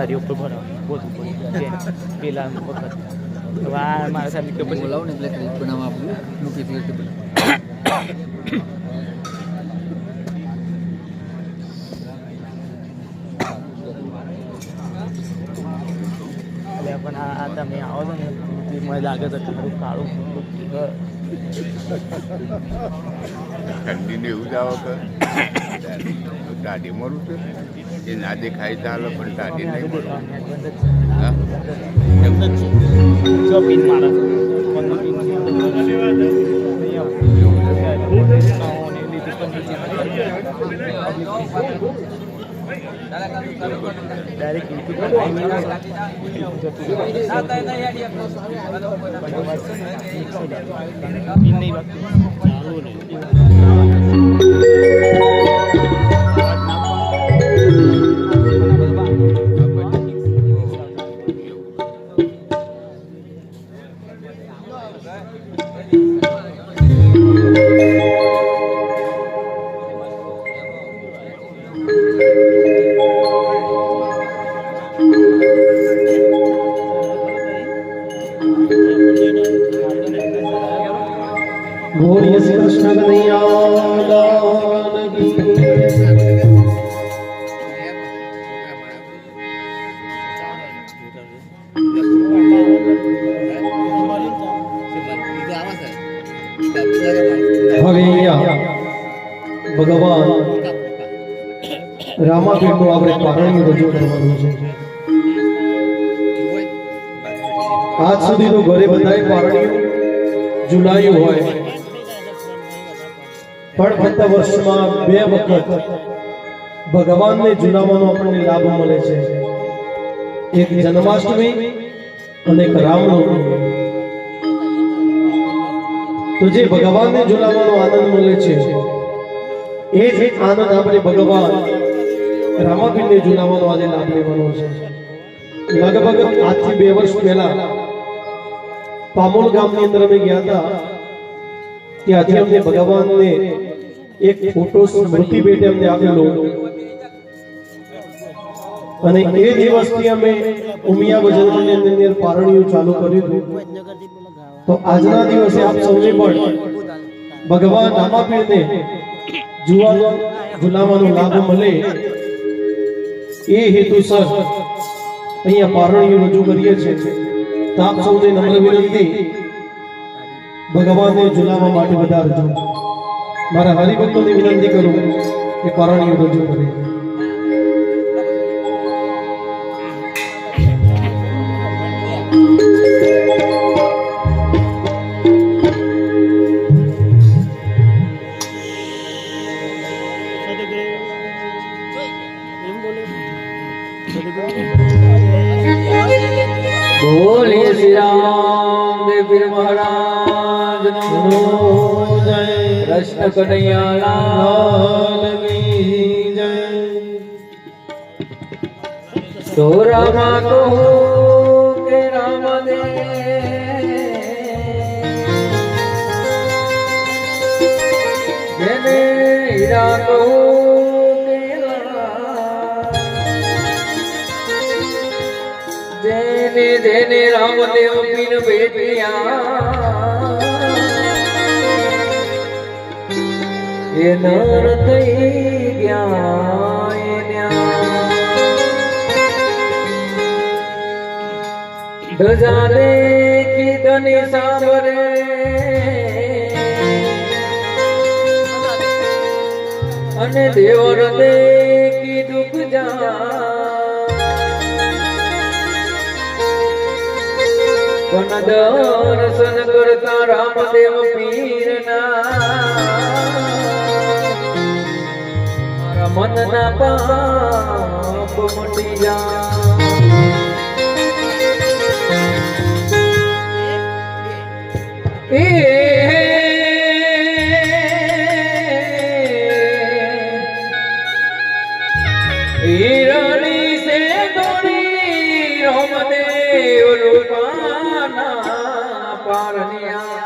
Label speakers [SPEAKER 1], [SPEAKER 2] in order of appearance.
[SPEAKER 1] ઉતારી ઉપર ભરાવ. ગોતું પડી પેલા વખત. હવે આ મારા સાહેબ કે પછી
[SPEAKER 2] બોલાવો ને એટલે ક્લિપ બનાવવા આપણું મૂકી કે
[SPEAKER 1] એટલે પણ આ તમે આવો છો ને તો મને લાગે તો કાળું મોટું
[SPEAKER 3] ઠંડીને એવું જ આવો કે દાઢી મરું છે? એ ના દેખાય ચાલે પણ દાઢી નહીં મરું ચાલુ
[SPEAKER 1] એમ
[SPEAKER 4] કનૈયા લાલ કી હવે અહીંયા ભગવાન રામાપીઠનું આપણે પારણ્ય રજૂ કરવાનું છે આજ સુધી તો ઘરે બધાય પારણ્યું ઝુલાયું હોય પણ ફક્ત વર્ષમાં બે વખત ભગવાનને ઝુલાવવાનો આપણને લાભ મળે છે. એક જન્માષ્ટમી અને એક રામનવમી. તો જે ભગવાનને ઝુલાવવાનો આનંદ મળે છે, એ જ આનંદ આપણે ભગવાન રામાપીરને ઝુલાવવાનો આજે લાભ લેવાનો છે. લગભગ આજથી બે વર્ષ પહેલા પામોલ ગામની અંદર અમે ગયા હતા, ત્યાંથી અમને ભગવાનને એક ફોટો સ્મૃતિ ભેટે અમને આપેલો અને એ દિવસથી અમે ઉમિયા ભજનની અંદર પારણીઓ ચાલુ કર્યું હતું તો આજના દિવસે આપ સૌને પણ ભગવાન રામાપીરને જુવાનો ગુલામાનો લાભ મળે. એ હેતુસર અહીંયા પારણીઓ રજૂ કરીએ છીએ. તો આપ સૌને નમ્ર વિનંતી, ભગવાનને ઝુલાવવા માટે વધારજો મારા હરિભક્તોને વિનંતી કરું કે પારણીયું રજૂ કરે.
[SPEAKER 2] બોલીએ શ્રી રામ દેવ મહારાજ નો કૃષ્ણ કનૈયા લાલ કી જય. તો રામા કહો કે રામ દે જેને હીરા કહો જેને રામદેવ પીર ભેટ્યા એ નર થઈ ગયા એ ન્યા. ધજા દે કીધની સાંભળે. અને દેવર દે કી દુઃખ જા પણ દર્શન કરતા રામદેવ પીરના. મનના પાપ મટી જા હિરણી સે દોરી રામદેવ રૂપાના પારણ્યા.